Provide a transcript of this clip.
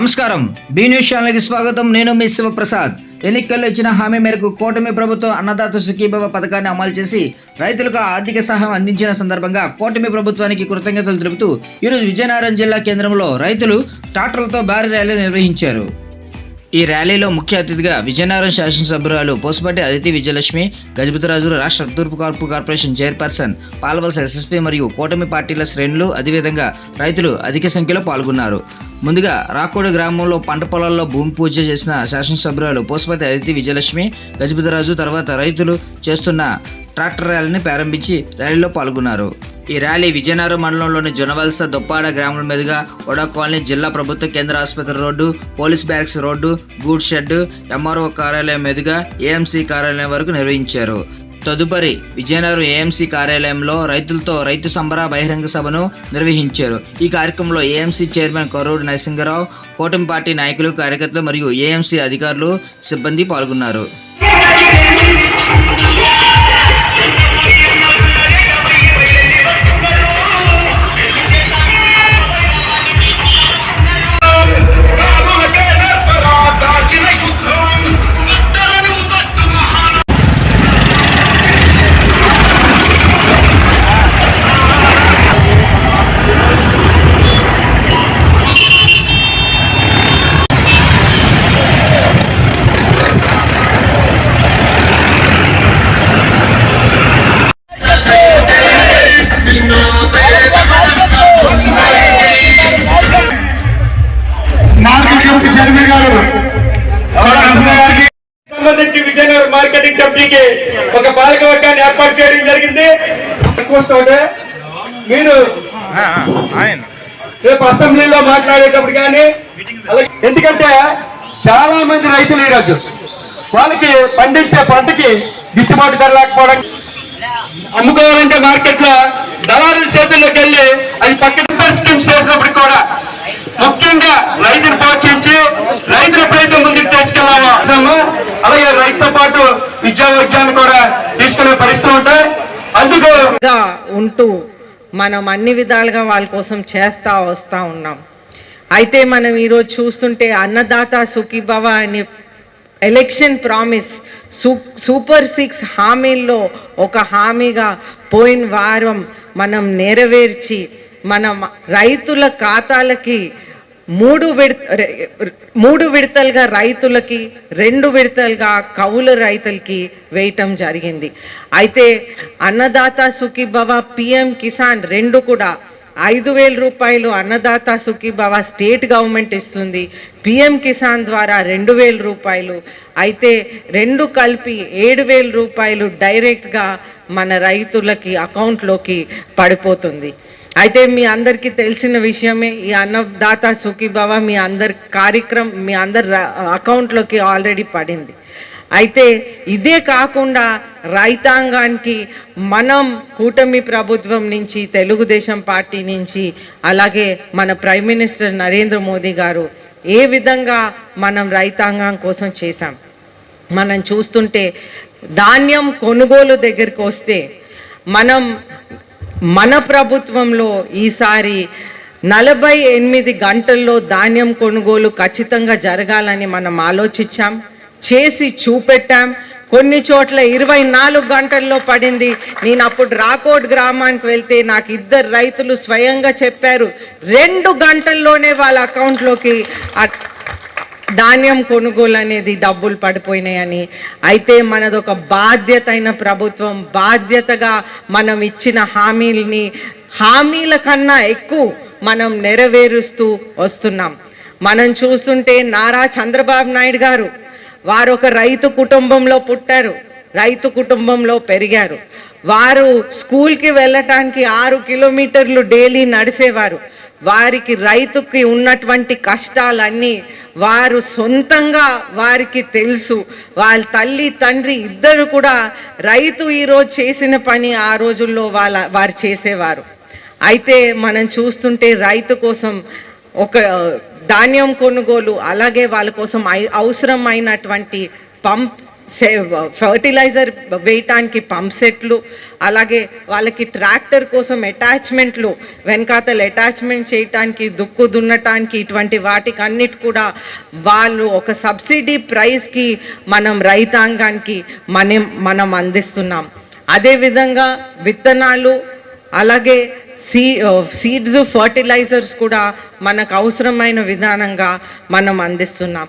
నమస్కారం. Be news ఛానల్కి స్వాగతం. నేను మీ శివప్రసాద్. ఎన్నికల్లో ఇచ్చిన హామీ మేరకు కూటమి ప్రభుత్వం అన్నదాత సుఖీభవ పథకాన్ని అమలు చేసి రైతులకు ఆర్థిక సహాయం అందించిన సందర్భంగా కూటమి ప్రభుత్వానికి కృతజ్ఞతలు తెలుపుతూ ఈరోజు విజయనగరం జిల్లా కేంద్రంలో రైతులు ట్రాక్టర్లతో భారీ ర్యాలీ నిర్వహించారు. ఈ ర్యాలీలో ముఖ్య అతిథిగా విజయనగరం శాసనసభ్యురాలు పోసుపాటి అదితి విజయలక్ష్మి గజపతిరాజు రాష్ట్ర తూర్పు కార్పు కార్పొరేషన్ చైర్పర్సన్ పాల్వలస ఎస్ఎస్పీ మరియు కూటమి పార్టీల శ్రేణులు అదేవిధంగా రైతులు అధిక సంఖ్యలో పాల్గొన్నారు. ముందుగా రాకోడి గ్రామంలో పంట పొలాల్లో భూమి పూజ చేసిన శాసనసభ్యురాలు పోసుపతి అదితి విజయలక్ష్మి గజపతిరాజు తర్వాత రైతులు చేస్తున్న ట్రాక్టర్ ర్యాలీని ప్రారంభించి ర్యాలీలో పాల్గొన్నారు. ఈ ర్యాలీ విజయనగరం మండలంలోని జొనవలస దుప్పాడ గ్రామం మీదుగా ఒడా కాలనీ జిల్లా ప్రభుత్వ కేంద్ర ఆసుపత్రి road police barracks road good shed MRO కార్యాలయం మీదుగా ఏఎంసీ కార్యాలయం వరకు నిర్వహించారు. తదుపరి విజయనగరం ఏఎంసీ కార్యాలయంలో రైతులతో రైతు సంబర బహిరంగ సభను నిర్వహించారు. ఈ కార్యక్రమంలో ఏఎంసీ చైర్మన్ కరూరు నరసింగరావు కూటమి పార్టీ నాయకులు కార్యకర్తలు మరియు ఏఎంసీ అధికారులు సిబ్బంది పాల్గొన్నారు. మార్కెటింగ్ కమిటీకి ఒక పాలక వర్గాన్ని ఏర్పాటు చేయడం జరిగింది. మీరు రేపు అసెంబ్లీలో మాట్లాడేటప్పుడు కానీ ఎందుకంటే చాలా మంది రైతులు ఈరోజు వాళ్ళకి పండించే పంటకి గిట్టుబాటు ధర లేకపోవడం అమ్ముకోవాలంటే మార్కెట్లో దళారుల చేతుల్లోకి వెళ్ళి అది పక్కన స్కీమ్స్ చేసినప్పుడు కూడా ముఖ్యంగా రైతును ప్రోత్సహించి రైతుల ఎప్పుడైతే ముందుకు అవసరమో, అలాగే రైతుతో పాటు విద్యా విద్యాన్ని కూడా తీసుకునే పరిస్థితులు ఉంటాయి. అందుకు ఉంటూ మనం అన్ని విధాలుగా వాళ్ళ కోసం చేస్తా వస్తూ ఉన్నాం. అయితే మనం ఈరోజు చూస్తుంటే అన్నదాత సుఖీభవ అనే ఎలక్షన్ ప్రామిస్ సూ సూపర్ సిక్స్ హామీల్లో ఒక హామీగా పోయిన వారం మనం నెరవేర్చి మనం రైతుల ఖాతాలకి మూడు విడ మూడు విడతలుగా రైతులకి రెండు విడతలుగా కౌలు రైతులకి వేయటం జరిగింది. అయితే అన్నదాత సుఖీభవ పిఎం కిసాన్ రెండు కూడా ఐదు వేల రూపాయలు అన్నదాత సుఖీభవ స్టేట్ గవర్నమెంట్ ఇస్తుంది. పిఎం కిసాన్ ద్వారా రెండు వేల రూపాయలు. అయితే రెండు కలిపి ఏడు వేల రూపాయలు డైరెక్ట్గా మన రైతులకి అకౌంట్లోకి పడిపోతుంది. అయితే మీ అందరికీ తెలిసిన విషయమే ఈ అన్నదాత సుఖీభావ మీ అందరి కార్యక్రమం మీ అందరి అకౌంట్లోకి ఆల్రెడీ పడింది. అయితే ఇదే కాకుండా రైతాంగానికి మనం కూటమి ప్రభుత్వం నుంచి తెలుగుదేశం పార్టీ నుంచి అలాగే మన ప్రైమ్ మినిస్టర్ నరేంద్ర మోదీ గారు ఏ విధంగా మనం రైతాంగం కోసం చేశాం. మనం చూస్తుంటే ధాన్యం కొనుగోలు దగ్గరికి వస్తే మనం మన ప్రభుత్వంలో ఈసారి నలభై ఎనిమిది గంటల్లో ధాన్యం కొనుగోలు ఖచ్చితంగా జరగాలని మనం ఆలోచించాం చేసి చూపెట్టాం. కొన్ని చోట్ల ఇరవై నాలుగు గంటల్లో పడింది. నేను అప్పుడు రాకోట్ గ్రామానికి వెళ్తే నాకు ఇద్దరు రైతులు స్వయంగా చెప్పారు రెండు గంటల్లోనే వాళ్ళ అకౌంట్లోకి ధాన్యం కొనుగోలు అనేది డబ్బులు పడిపోయినాయని. అయితే మనది ఒక బాధ్యత అయిన ప్రభుత్వం బాధ్యతగా మనం ఇచ్చిన హామీలని హామీల కన్నా ఎక్కువ మనం నెరవేరుస్తూ వస్తున్నాం. మనం చూస్తుంటే నారా చంద్రబాబు నాయుడు గారు వారు ఒక రైతు కుటుంబంలో పుట్టారు రైతు కుటుంబంలో పెరిగారు. వారు స్కూల్కి వెళ్ళటానికి ఆరు కిలోమీటర్లు డైలీ నడిసేవారు. వారికి రైతుకి ఉన్నటువంటి కష్టాలన్నీ వారు సొంతంగా వారికి తెలుసు. వాళ్ళ తల్లి తండ్రి ఇద్దరు కూడా రైతు ఈరోజు చేసిన పని ఆ రోజుల్లో వాళ్ళ వారు చేసేవారు. అయితే మనం చూస్తుంటే రైతు కోసం ఒక ధాన్యం కొనుగోలు అలాగే వాళ్ళ కోసం అవసరమైనటువంటి పంప్ ఫర్టిలైజర్ వేయటానికి పంప్ సెట్లు అలాగే వాళ్ళకి ట్రాక్టర్ కోసం అటాచ్మెంట్లు వెనకాతలు అటాచ్మెంట్ చేయటానికి దుక్కు దున్నటానికి ఇటువంటి వాటికి అన్నిటి కూడా వాళ్ళు ఒక సబ్సిడీ ప్రైస్కి మనం రైతాంగానికి మనం మనం అందిస్తున్నాం. అదేవిధంగా విత్తనాలు అలాగే సీ సీడ్స్ ఫర్టిలైజర్స్ కూడా మనకు అవసరమైన విధానంగా మనం అందిస్తున్నాం.